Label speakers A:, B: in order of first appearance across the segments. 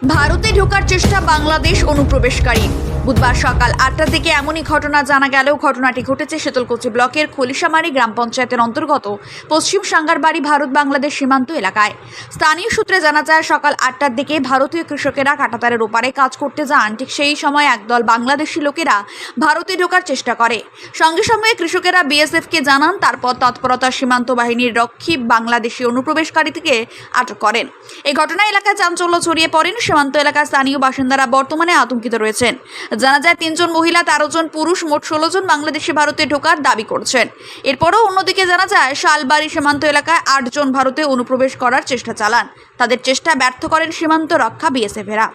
A: ভারতে ঢোকার চেষ্টা বাংলাদেশ অনুপ্রবেশকারী। বুধবার সকাল আটটার দিকে এমনই ঘটনা জানা গেলেও ঘটনাটি ঘটেছে শীতলকুচি ব্লকের খলিশামারি গ্রাম পঞ্চায়েতের অন্তর্গত পশ্চিম সাঙ্গারবাড়ি, ভারত বাংলাদেশ সীমান্ত এলাকায়। স্থানীয় সূত্রে জানা যায়, সকাল আটটার দিকে ভারতীয় কৃষকেরা কাঁটাতারের ওপারে কাজ করতে যান। ঠিক সেই সময় একদল বাংলাদেশি লোকেরা ভারতে ঢোকার চেষ্টা করে। সঙ্গে সঙ্গে কৃষকেরা বিএসএফকে জানান, তারপর তৎপরতা সীমান্ত বাহিনীর রক্ষী বাংলাদেশি অনুপ্রবেশকারীকে আটক করেন। এই ঘটনায় এলাকায় চাঞ্চল্য ছড়িয়ে পড়েন সীমান্ত এলাকার স্থানীয় বাসিন্দারা। বর্তমানে আতঙ্কিত রয়েছেন। জানা যায় তিনজন মহিলা তেরো জন পুরুষ মোট ষোলো জন বাংলাদেশি ভারতে ঢোকার দাবি করছেন। এরপরও অন্যদিকে জানা যায় শালবাড়ি সীমান্ত এলাকায় আটজন ভারতে অনুপ্রবেশ করার চেষ্টা চালান। তাদের চেষ্টা ব্যর্থ করেন সীমান্ত রক্ষা বিএসএফেরা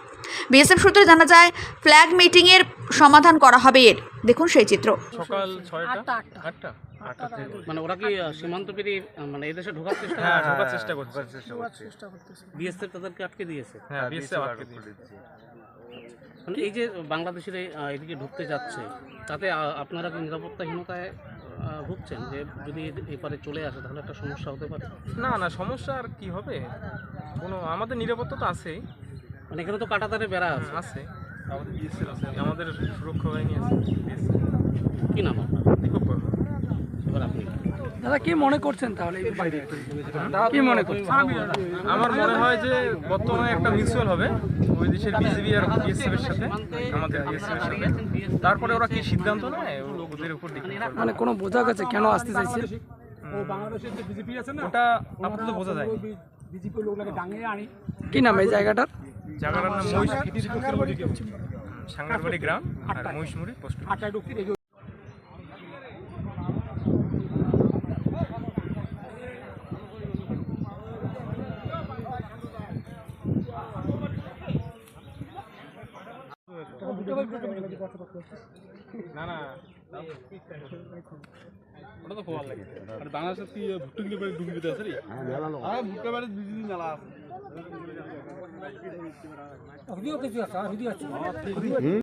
A: বিএসএফ সূত্রে জানা যায় ফ্ল্যাগ মিটিংয়ের সমাধান করা হবে এর। দেখুন সেই চিত্র।
B: সকাল ছয়টা? আটটা আটটা। থেকে।
C: মানে ওরা কি সীমান্ত পেরিয়ে মানে এদেশে ঢোকার চেষ্টা
B: হ্যাঁ ঢোকার চেষ্টা করছে।
C: বিএসএফ তাদেরকে আটকে দিয়েছে?
B: হ্যাঁ বিএসএফ আটকে দিয়েছে।
C: মানে এই যে বাংলাদেশের এদিকে ঢুকতে যাচ্ছে তাতে আপনারা কি নিরাপত্তাহীনতায় ভুগছেন যে যদি এপারে চলে আসে তাহলে একটা সমস্যা হতে পারে?
B: না না সমস্যা আর কি হবে? কোনো আমাদের নিরাপত্তা তো আছেই।
C: মানে এখানে তো কাটাতারে বেড়া আছে।
B: আছে। আমাদের সুরক্ষা বাহিনী আছে
C: কি নাম আপনার?
B: দীপক বর্মা।
D: দাদা কি মনে করছেন তাহলে কি মনে করছেন?
B: আমার মনে হয় যে বর্তমানে একটা মিউচুয়াল হবে ওই দেশের বিজিবি আর বিএসএফ এর সাথে আমাদের বিএসএফ এর সাথে। তারপরে ওরা কি সিদ্ধান্ত নেয় ওদের উপর ডিপেন্ড
D: মানে কোনো বোঝা গেছে কেন আসতে চাইছে?
B: ওটা আপাতত বোঝা যায়।
D: কি নাম এই জায়গাটার?
B: জায়গাটার নাম মহিষ সাঙ্গারবাড়ি গ্রাম আর মহিষমুড়ি পোস্ট না না ওটা তো খোয়ার লাগে।
E: আর বাংলাদেশের কি ভুট্টো কিনে বাড়ি ডুবি দিতে আছে রে? হ্যাঁ ভুট্টো বাড়ি দুই দিন মেলা আছে।